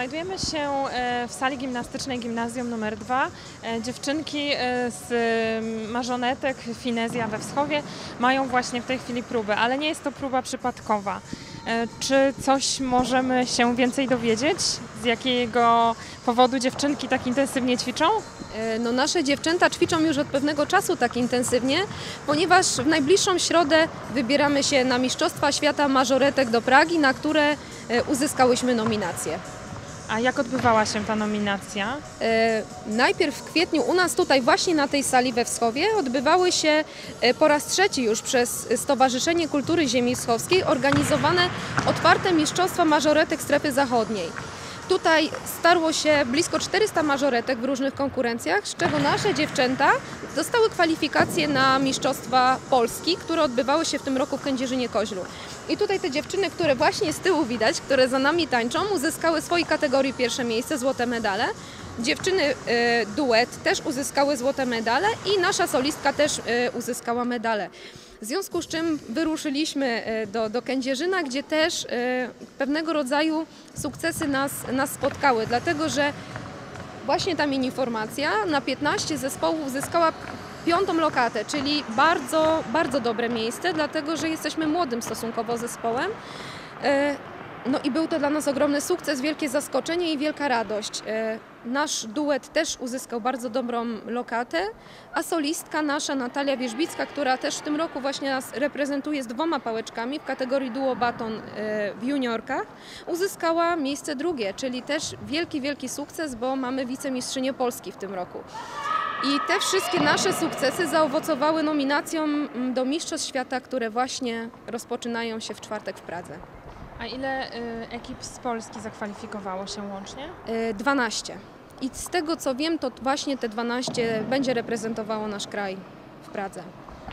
Znajdujemy się e, w sali gimnastycznej Gimnazjum nr 2. E, Dziewczynki e, z marzonetek Finezja we Wschowie mają właśnie w tej chwili próbę, ale nie jest to próba przypadkowa. Czy coś możemy się więcej dowiedzieć? Z jakiego powodu dziewczynki tak intensywnie ćwiczą? No, nasze dziewczęta ćwiczą już od pewnego czasu tak intensywnie, ponieważ w najbliższą środę wybieramy się na Mistrzostwa Świata Mażoretek do Pragi, na które uzyskałyśmy nominację. A jak odbywała się ta nominacja? E, Najpierw w kwietniu u nas tutaj właśnie na tej sali we Wschowie odbywały się e, po raz trzeci już przez Stowarzyszenie Kultury Ziemi Wschowskiej organizowane otwarte mistrzostwa mażoretek strefy zachodniej. Tutaj starło się blisko 400 mażoretek w różnych konkurencjach, z czego nasze dziewczęta dostały kwalifikacje na Mistrzostwa Polski, które odbywały się w tym roku w Kędzierzynie-Koźlu. I tutaj te dziewczyny, które właśnie z tyłu widać, które za nami tańczą, uzyskały swojej kategorii pierwsze miejsce, złote medale. Dziewczyny e, duet też uzyskały złote medale i nasza solistka też e, uzyskała medale. W związku z czym wyruszyliśmy e, do, do Kędzierzyna, gdzie też e, pewnego rodzaju sukcesy nas, nas spotkały, dlatego że właśnie ta mini formacja na 15 zespołów uzyskała piątą lokatę, czyli bardzo, bardzo dobre miejsce, dlatego że jesteśmy młodym stosunkowo zespołem. No i był to dla nas ogromny sukces, wielkie zaskoczenie i wielka radość. E, Nasz duet też uzyskał bardzo dobrą lokatę, a solistka nasza Natalia Wierzbicka, która też w tym roku właśnie nas reprezentuje z dwoma pałeczkami w kategorii duo baton e, w juniorkach, uzyskała miejsce drugie, czyli też wielki, wielki sukces, bo mamy wicemistrzynię Polski w tym roku. I te wszystkie nasze sukcesy zaowocowały nominacją mm, do Mistrzostw Świata, które właśnie rozpoczynają się w czwartek w Pradze. A ile y, ekip z Polski zakwalifikowało się łącznie? E, 12. I z tego co wiem, to właśnie te 12 będzie reprezentowało nasz kraj w Pradze.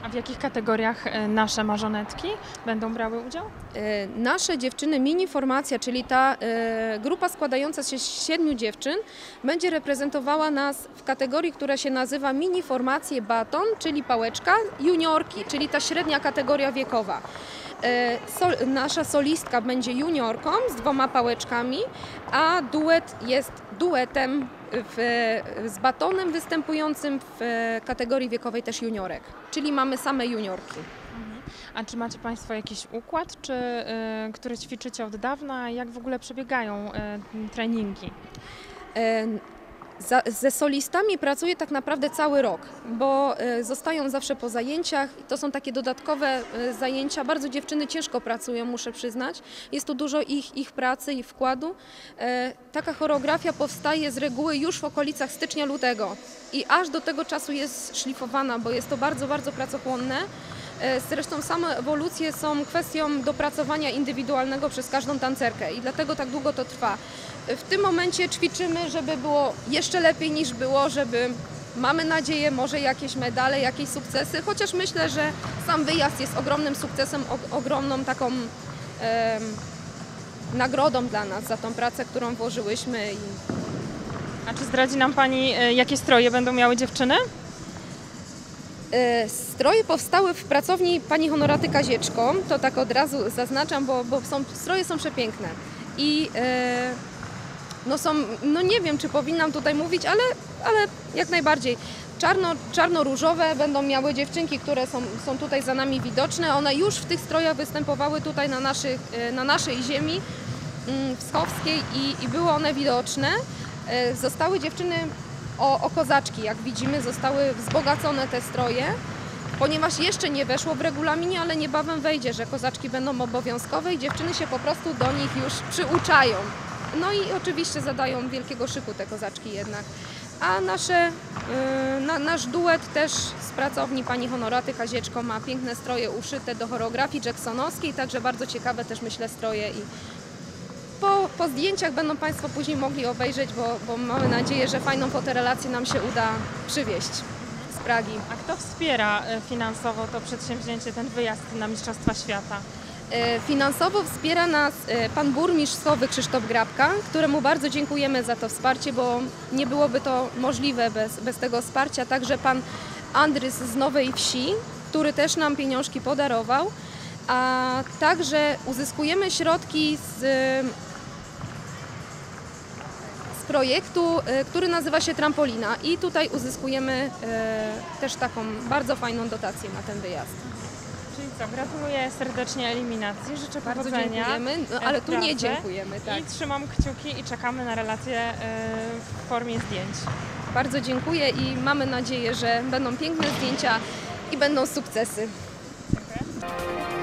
A w jakich kategoriach y, nasze marzonetki będą brały udział? E, Nasze dziewczyny mini formacja, czyli ta e, grupa składająca się z siedmiu dziewczyn, będzie reprezentowała nas w kategorii, która się nazywa mini formacje baton, czyli pałeczka, juniorki, czyli ta średnia kategoria wiekowa. E, Sol, nasza solistka będzie juniorką z dwoma pałeczkami, a duet jest duetem w, z batonem występującym w kategorii wiekowej też juniorek, czyli mamy same juniorki. A czy macie Państwo jakiś układ, czy, y, który ćwiczycie od dawna? Jak w ogóle przebiegają y, treningi? Za, ze solistami pracuję tak naprawdę cały rok, bo e, zostają zawsze po zajęciach. To są takie dodatkowe e, zajęcia. Bardzo dziewczyny ciężko pracują, muszę przyznać. Jest tu dużo ich, ich pracy i wkładu. E, Taka choreografia powstaje z reguły już w okolicach stycznia-lutego i aż do tego czasu jest szlifowana, bo jest to bardzo, bardzo pracochłonne. E, Zresztą same ewolucje są kwestią dopracowania indywidualnego przez każdą tancerkę i dlatego tak długo to trwa. E, W tym momencie ćwiczymy, żeby było jeszcze lepiej niż było, żeby mamy nadzieję może jakieś medale, jakieś sukcesy, chociaż myślę, że sam wyjazd jest ogromnym sukcesem, og- ogromną taką em, nagrodą dla nas za tą pracę, którą włożyłyśmy i A czy zdradzi nam Pani, y, jakie stroje będą miały dziewczyny? E, Stroje powstały w pracowni pani Honoraty Kazieczko, to tak od razu zaznaczam, bo, bo są, stroje są przepiękne. I e, no są, no nie wiem czy powinnam tutaj mówić, ale, ale jak najbardziej. Czarno, czarno-różowe będą miały dziewczynki, które są, są tutaj za nami widoczne. One już w tych strojach występowały tutaj na, naszych, e, na naszej ziemi mm, wschowskiej i, i były one widoczne. Zostały dziewczyny o, o kozaczki, jak widzimy, zostały wzbogacone te stroje, ponieważ jeszcze nie weszło w regulaminie, ale niebawem wejdzie, że kozaczki będą obowiązkowe i dziewczyny się po prostu do nich już przyuczają. No i oczywiście zadają wielkiego szyku te kozaczki jednak. A nasze, y, na, nasz duet też z pracowni pani Honoraty Kazieczko ma piękne stroje uszyte do choreografii jacksonowskiej, także bardzo ciekawe też myślę stroje i po, zdjęciach będą Państwo później mogli obejrzeć, bo, bo mamy nadzieję, że fajną fotorelację nam się uda przywieźć z Pragi. A kto wspiera y, finansowo to przedsięwzięcie, ten wyjazd na Mistrzostwa Świata? E, Finansowo wspiera nas e, pan burmistrz Schowy Krzysztof Grabka, któremu bardzo dziękujemy za to wsparcie, bo nie byłoby to możliwe bez, bez tego wsparcia. Także pan Andrys z Nowej Wsi, który też nam pieniążki podarował. A także uzyskujemy środki z projektu, e, który nazywa się Trampolina i tutaj uzyskujemy e, też taką bardzo fajną dotację na ten wyjazd. Czyli co, gratuluję serdecznie eliminacji, życzę Bardzo powodzenia. dziękujemy, no, w ale tu nie dziękujemy. Tak. I trzymam kciuki i czekamy na relacje e, w formie zdjęć. Bardzo dziękuję i mamy nadzieję, że będą piękne zdjęcia i będą sukcesy. Dziękuję.